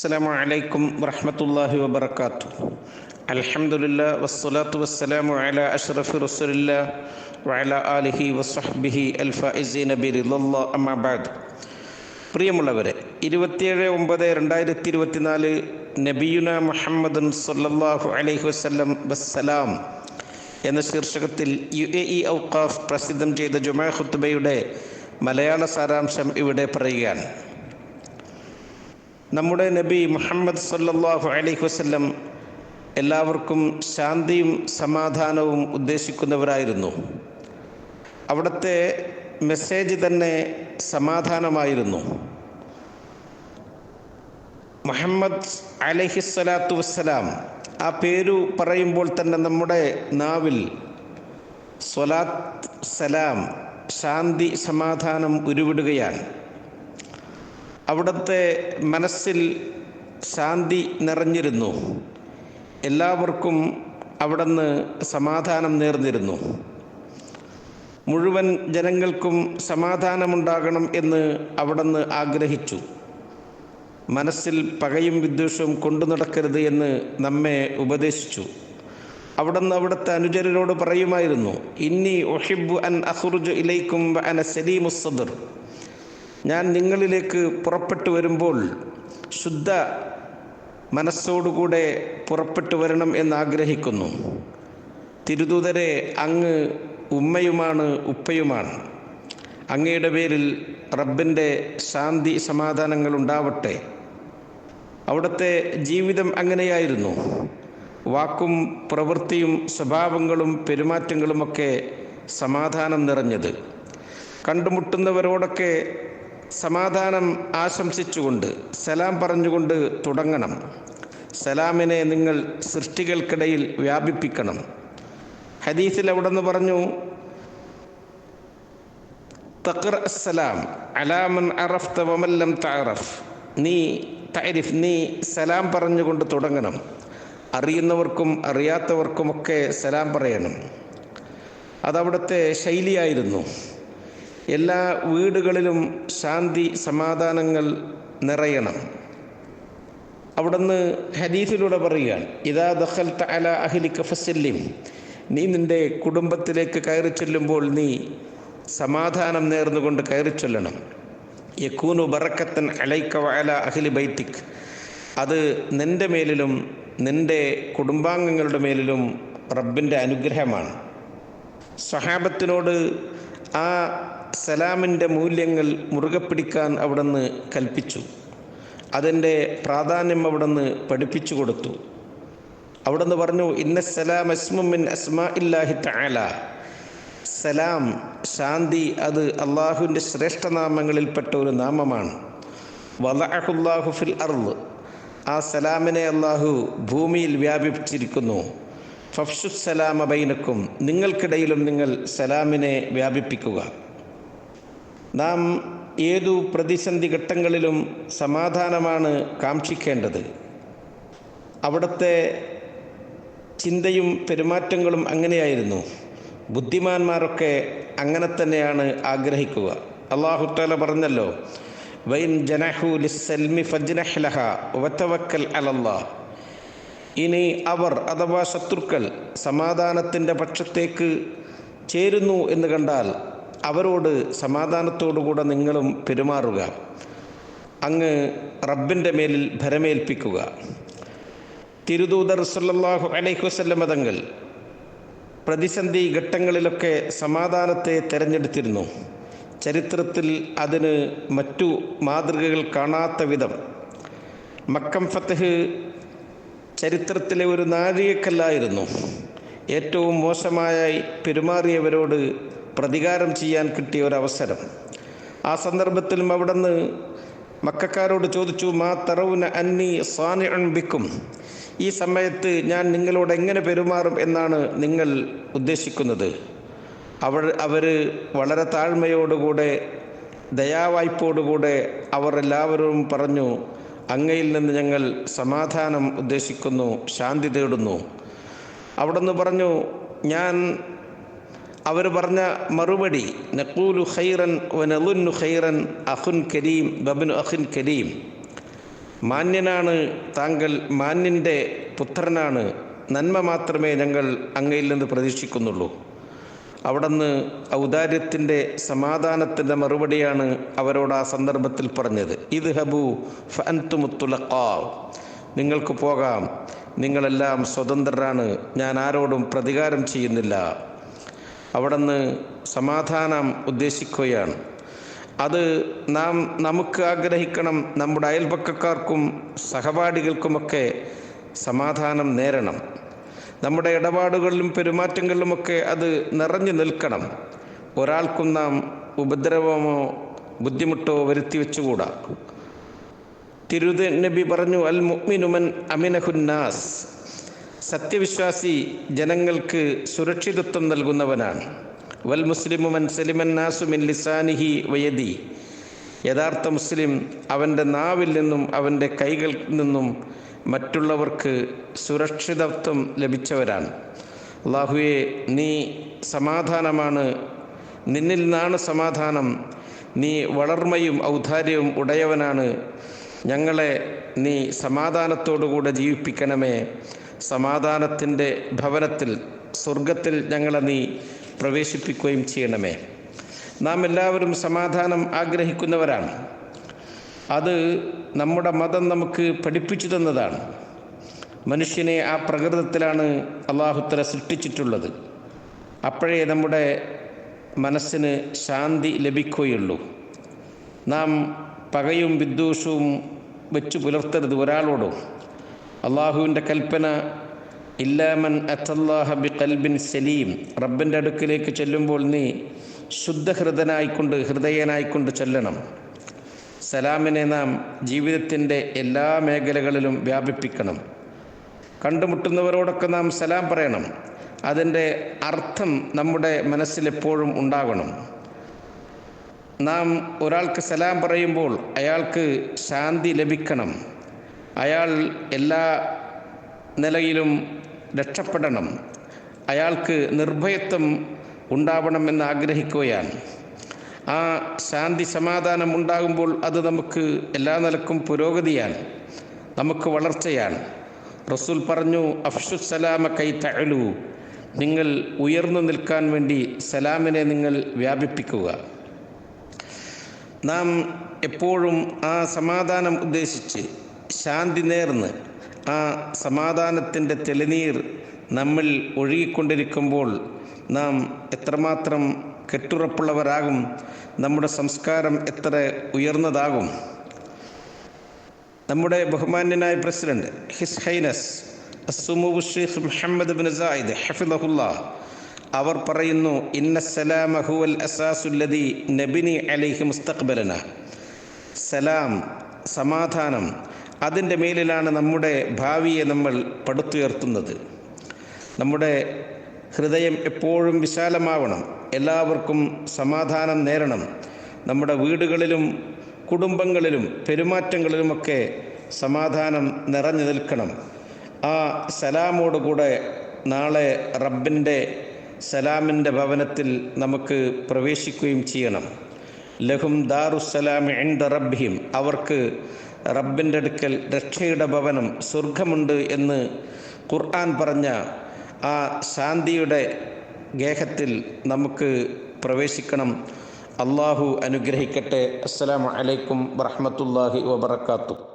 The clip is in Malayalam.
السلام عليكم ورحمة الله وبركاته الحمد لله والصلاة والسلام على أشرف رسول الله وعلى آله وصحبه الفائزين برضا الله أما بعد പ്രിയമുള്ളവരെ ഇരുപത്തിയേഴ് ഒമ്പത് രണ്ടായിരത്തി ഇരുപത്തിനാല് നബിയുന മുഹമ്മദ് സല്ലല്ലാഹു അലൈഹി വസല്ലം വസ്സലാം എന്ന ശീർഷകത്തിൽ യു എ ഇ ഔഖാഫ് പ്രസിദ്ധം ചെയ്ത ജുമാ ഖുത്ബയുടെ മലയാള സാരാംശം ഇവിടെ പറയുകയാണ് നമ്മുടെ നബി മുഹമ്മദ് സല്ലാഹു അലൈഹി വസ്ല്ലം എല്ലാവർക്കും ശാന്തിയും സമാധാനവും ഉദ്ദേശിക്കുന്നവരായിരുന്നു. അവിടുത്തെ മെസ്സേജ് തന്നെ സമാധാനമായിരുന്നു. മുഹമ്മദ് അലഹിസ്വലാത്തു വസ്സലാം ആ പേരു പറയുമ്പോൾ തന്നെ നമ്മുടെ നാവിൽ സ്വലാത്ത് സലാം ശാന്തി സമാധാനം ഉരുവിടുകയാണ്. അവിടുത്തെ മനസ്സിൽ ശാന്തി നിറഞ്ഞിരുന്നു. എല്ലാവർക്കും അവിടുന്ന് സമാധാനം നേർന്നിരുന്നു. മുഴുവൻ ജനങ്ങൾക്കും സമാധാനമുണ്ടാകണം എന്ന് അവിടുന്ന് ആഗ്രഹിച്ചു. മനസ്സിൽ പകയും വിദ്വേഷവും കൊണ്ടു നടക്കരുത് എന്ന് നമ്മെ ഉപദേശിച്ചു. അവിടുന്ന് അവിടുത്തെ അനുചരരോട് പറയുമായിരുന്നു ഇന്നി ഒഹിബു അൻ അഹുറുജു ഇലൈക്കും അന സലീമുസദർ ഞാൻ നിങ്ങളിലേക്ക് പുറപ്പെട്ടു വരുമ്പോൾ ശുദ്ധ മനസ്സോടുകൂടെ പുറപ്പെട്ടു വരണം എന്നാഗ്രഹിക്കുന്നു. തിരുദൂതരെ അങ്ങ് ഉമ്മയുമാണ് ഉപ്പയുമാണ്. അങ്ങയുടെ പേരിൽ റബ്ബിന്റെ ശാന്തി സമാധാനങ്ങൾ ഉണ്ടാവട്ടെ. അവിടുത്തെ ജീവിതം അങ്ങനെയായിരുന്നു. വാക്കും പ്രവൃത്തിയും സ്വഭാവങ്ങളും പെരുമാറ്റങ്ങളുമൊക്കെ സമാധാനം നിറഞ്ഞത്. കണ്ടുമുട്ടുന്നവരോടൊക്കെ സമാധാനം ആശംസിച്ചുകൊണ്ട് സലാം പറഞ്ഞുകൊണ്ട് തുടങ്ങണം. സലാമിനെ നിങ്ങൾ സൃഷ്ടികൾക്കിടയിൽ വ്യാപിപ്പിക്കണം. ഹദീസിൽ എവിടെ നിന്ന് പറഞ്ഞു തഖർ അസ്സലാം അലാമൻ അറഫ്ത വമല്ലം തഅറഫ്. നീ തഅരിഫ് നീ സലാം പറഞ്ഞുകൊണ്ട് തുടങ്ങണം. അറിയുന്നവർക്കും അറിയാത്തവർക്കുമൊക്കെ സലാം പറയണം. അതവിടുത്തെ ശൈലിയായിരുന്നു എല്ലാ വീടുകളിലും ശാന്തി സമാധാനങ്ങൾ നിറയണം. അവിടുന്ന് ഹദീസിലൂടെ പറയുകയാണ് ഇതാ ദഹൽ തല അഹ്ലിക ഫസല്ലിം നീ നിന്റെ കുടുംബത്തിലേക്ക് കയറി ചെല്ലുമ്പോൾ നീ സമാധാനം നേർന്നുകൊണ്ട് കയറി ചൊല്ലണം. യക്കൂനു ബറക്കത്തൻ അലൈക്ക വഅല അഹ്ലി ബൈത്തിക്. അത് നിന്റെ മേലിലും നിന്റെ കുടുംബാംഗങ്ങളുടെ മേലിലും റബ്ബിന്റെ അനുഗ്രഹമാണ്. സഹാബത്തിനോട് ആ സലാമിന്റെ മൂല്യങ്ങൾ മുറുകെ പിടിക്കാൻ അവിടുന്ന് കൽപ്പിച്ചു. അതിന്റെ പ്രാധാന്യം അവിടുന്ന് പഠിപ്പിച്ചു കൊടുത്തു. അവിടുന്ന് പറഞ്ഞു ഇന്ന സലാം അസ്മുമിൻ അസ്മാ ഇല്ലാഹി താല സലാം ശാന്തി അത് അള്ളാഹുവിന്റെ ശ്രേഷ്ഠനാമങ്ങളിൽപ്പെട്ട ഒരു നാമമാണ്. വലഅഹുല്ലാഹു ഫിൽ അർദ്. ആ സലാമിനെ അള്ളാഹു ഭൂമിയിൽ വ്യാപിപ്പിച്ചിരിക്കുന്നു. ഫഫ്ഷുസലാമ ബൈനക്കും നിങ്ങൾക്കിടയിലും നിങ്ങൾ സലാമിനെ വ്യാപിപ്പിക്കുക. നാം ഏതു പ്രതിസന്ധി ഘട്ടങ്ങളിലും സമാധാനമാണ് കാക്ഷിക്കേണ്ടത്. അവിടുത്തെ ചിന്തയും പെരുമാറ്റങ്ങളും അങ്ങനെയായിരുന്നു. ബുദ്ധിമാന്മാരൊക്കെ അങ്ങനെ തന്നെയാണ് ആഗ്രഹിക്കുക. അള്ളാഹുത്താല പറഞ്ഞല്ലോ വൈൻ ജനഹു ലിസ്സൽമി ഫജ്നഹ്ലഹ വത്തവക്കൽ അലല്ലാഹ്. ഇനി അവർ അഥവാ ശത്രുക്കൾ സമാധാനത്തിന്റെ പക്ഷത്തേക്ക് ചേരുന്നു എന്ന് കണ്ടാൽ അവരോട് സമാധാനത്തോടുകൂടെ നിങ്ങളും പെരുമാറുക. അങ്ങ് റബ്ബിന്റെ മേലിൽ ഭരമേൽപ്പിക്കുക. തിരുദൂതർ സല്ലല്ലാഹു അലൈഹി വസ്ല്ല തങ്ങൾ പ്രതിസന്ധി ഘട്ടങ്ങളിലൊക്കെ സമാധാനത്തെ തിരഞ്ഞെടുത്തിരുന്നു. ചരിത്രത്തിൽ അതിന് മറ്റു മാതൃകകൾ കാണാത്ത വിധം. മക്കം ഫത്തഹ് ചരിത്രത്തിലെ ഒരു നാഴികക്കല്ലായിരുന്നു. ഏറ്റവും മോശമായി പെരുമാറിയവരോട് പ്രതികാരം ചെയ്യാൻ കിട്ടിയ ഒരവസരം. ആ സന്ദർഭത്തിലും അവിടുന്ന് മക്കാരോട് ചോദിച്ചു മാ തറവുന അന്നി അൺബിക്കും ഈ സമയത്ത് ഞാൻ നിങ്ങളോട് എങ്ങനെ പെരുമാറും എന്നാണ് നിങ്ങൾ ഉദ്ദേശിക്കുന്നത്? അവർ അവർ വളരെ താഴ്മയോടുകൂടെ ദയാവായ്പോടുകൂടെ അവർ എല്ലാവരും പറഞ്ഞു അങ്ങയിൽ നിന്ന് ഞങ്ങൾ സമാധാനം ഉദ്ദേശിക്കുന്നു ശാന്തി തേടുന്നു. അവിടുന്ന് പറഞ്ഞു ഞാൻ അവർ പറഞ്ഞ മറുപടി നക്കൂലു ഖൈറൻ വനലുന്നു ഖൈറൻ അഹുൻ കരീം ബബിനു അഹുൻ കരീം. മാന്യനാണ് താങ്കൾ മാന്യന്റെ പുത്രനാണ്. നന്മ മാത്രമേ ഞങ്ങൾ അങ്ങയിൽ നിന്ന് പ്രതീക്ഷിക്കുന്നുള്ളൂ. അവിടുന്ന് ഔദാര്യത്തിന്റെ സമാധാനത്തിന്റെ മറുപടിയാണ് അവരോട് ആ സന്ദർഭത്തിൽ പറഞ്ഞത്. ഇത് ഹബു ഫൻതുമുത്തുലക്കാ നിങ്ങൾക്ക് പോകാം. നിങ്ങളെല്ലാം സ്വതന്ത്രരാണ്. ഞാൻ ആരോടും പ്രതികാരം ചെയ്യുന്നില്ല. അവിടുന്ന് സമാധാനം ഉദ്ദേശിക്കുകയാണ്. അത് നാം നമുക്ക് ആഗ്രഹിക്കണം നമ്മുടെ അയൽപക്കക്കാർക്കും സഹപാഠികൾക്കുമൊക്കെ സമാധാനം നേരണം. നമ്മുടെ ഇടപാടുകളിലും പെരുമാറ്റങ്ങളിലുമൊക്കെ അത് നിറഞ്ഞു നിൽക്കണം. ഒരാൾക്കും നാം ഉപദ്രവമോ ബുദ്ധിമുട്ടോ വരുത്തി വെച്ചുകൂടാ. തിരുദ നബി പറഞ്ഞു അൽ മുഅ്മിനുമൻ അമിനഹുന്നാസ് സത്യവിശ്വാസി ജനങ്ങൾക്ക് സുരക്ഷിതത്വം നൽകുന്നവനാണ്. വൽ മുസ്ലിം സലിമൻ ലിസാനിഹി വയതി യഥാർത്ഥ മുസ്ലിം അവന്റെ നാവിൽ നിന്നും അവന്റെ കൈകളിൽ നിന്നും മറ്റുള്ളവർക്ക് സുരക്ഷിതത്വം ലഭിച്ചവരാണ്. അള്ളാഹുവെ നീ സമാധാനമാണ്. നിന്നിൽ നിന്നാണ് സമാധാനം. നീ വളർമ്മയും ഔദാര്യവും ഉടയവനാണ്. ഞങ്ങളെ നീ സമാധാനത്തോടുകൂടെ ജീവിപ്പിക്കണമേ. സമാധാനത്തിന്റെ ഭവനത്തിൽ സ്വർഗത്തിൽ ഞങ്ങളെ നീ പ്രവേശിപ്പിക്കുകയും ചെയ്യണമേ. നാം എല്ലാവരും സമാധാനം ആഗ്രഹിക്കുന്നവരാണ്. അത് നമ്മുടെ മതം നമുക്ക് പഠിപ്പിച്ചു തന്നതാണ്. മനുഷ്യനെ ആ പ്രകൃതത്തിലാണ് അള്ളാഹുത്തല സൃഷ്ടിച്ചിട്ടുള്ളത്. അപ്പോഴേ നമ്മുടെ മനസ്സിന് ശാന്തി ലഭിക്കുകയുള്ളൂ. നാം പകയും വിദ്വേഷവും വെച്ചു പുലർത്തരുത് ഒരാളോടും. അള്ളാഹുവിന്റെ കൽപ്പന ഇല്ലാമൻ അത്തല്ലാഹ ബി കൽബിൻ സലീം. റബ്ബിന്റെ അടുക്കിലേക്ക് ചെല്ലുമ്പോൾ നീ ശുദ്ധഹൃദനായിക്കൊണ്ട് ഹൃദയനായിക്കൊണ്ട് ചെല്ലണം. സലാമിനെ നാം ജീവിതത്തിന്റെ എല്ലാ മേഖലകളിലും വ്യാപിപ്പിക്കണം. കണ്ടുമുട്ടുന്നവരോടൊക്കെ നാം സലാം പറയണം. അതിന്റെ അർത്ഥം നമ്മുടെ മനസ്സിലെപ്പോഴും ഉണ്ടാകണം. നാം ഒരാൾക്ക് സലാം പറയുമ്പോൾ അയാൾക്ക് ശാന്തി ലഭിക്കണം. അയാൾ എല്ലാ നിലയിലും രക്ഷപ്പെടണം. അയാൾക്ക് നിർഭയത്വം ഉണ്ടാവണമെന്ന് ആഗ്രഹിക്കുകയാണ്. ആ ശാന്തി സമാധാനം ഉണ്ടാകുമ്പോൾ അത് നമുക്ക് എല്ലാ നിലക്കും പുരോഗതിയാണ്. നമുക്ക് വളർച്ചയാണ്. റസൂൽ പറഞ്ഞു അഫ്ഷു സലാമ കൈ തഴലു നിങ്ങൾ ഉയർന്നു നിൽക്കാൻ വേണ്ടി സലാമിനെ നിങ്ങൾ വ്യാപിപ്പിക്കുക. നാം എപ്പോഴും ആ സമാധാനം ഉദ്ദേശിച്ച് ശാന്തി നേർന്ന് ആ സമാധാനത്തിന്റെ തെളിനീർ നമ്മൾ ഒഴുകിക്കൊണ്ടിരിക്കുമ്പോൾ നാം എത്രമാത്രം കെട്ടുറപ്പുള്ളവരാകും നമ്മുടെ സംസ്കാരം എത്ര ഉയർന്നതാകും. നമ്മുടെ ബഹുമാന്യനായ പ്രസിഡന്റ് ഹിസ് ഹൈനസ് അസുമുബ് ഷെയ്ഖ് മുഹമ്മദ് ബിൻ സായിദ് ഹഫിദഹുല്ല അവർ പറയുന്നു ഇന്ന അസാസുല്ലതി നബിനി അലിഹി മുസ്തഖ്ബലന. സലാം സമാധാനം അതിന്റെ മേലിലാണ് നമ്മുടെ ഭാവിയെ നമ്മൾ പടുത്തുയർത്തുന്നത്. നമ്മുടെ ഹൃദയം എപ്പോഴും വിശാലമാവണം എല്ലാവർക്കും സമാധാനം നേരണം. നമ്മുടെ വീടുകളിലും കുടുംബങ്ങളിലും പെരുമാറ്റങ്ങളിലുമൊക്കെ സമാധാനം നിറഞ്ഞു നിൽക്കണം. ആ സലാമോടുകൂടെ നാളെ റബ്ബിന്റെ സലാമിന്റെ ഭവനത്തിൽ നമുക്ക് പ്രവേശിക്കുകയും ചെയ്യണം. ലഹും ദാറുസലാം എൻഡ് റബ്ബിഹിം. അവർക്ക് റബ്ബിന്റെ അടുക്കൽ രക്ഷയുടെ ഭവനം സ്വർഗമുണ്ട് എന്ന് ഖുർആൻ പറഞ്ഞ ആ ശാന്തിയുടെ ഗേഹത്തിൽ നമുക്ക് പ്രവേശിക്കണം. അള്ളാഹു അനുഗ്രഹിക്കട്ടെ. അസ്സലാമു അലൈക്കും വറഹമത്തല്ലാഹി വബർക്കാത്തു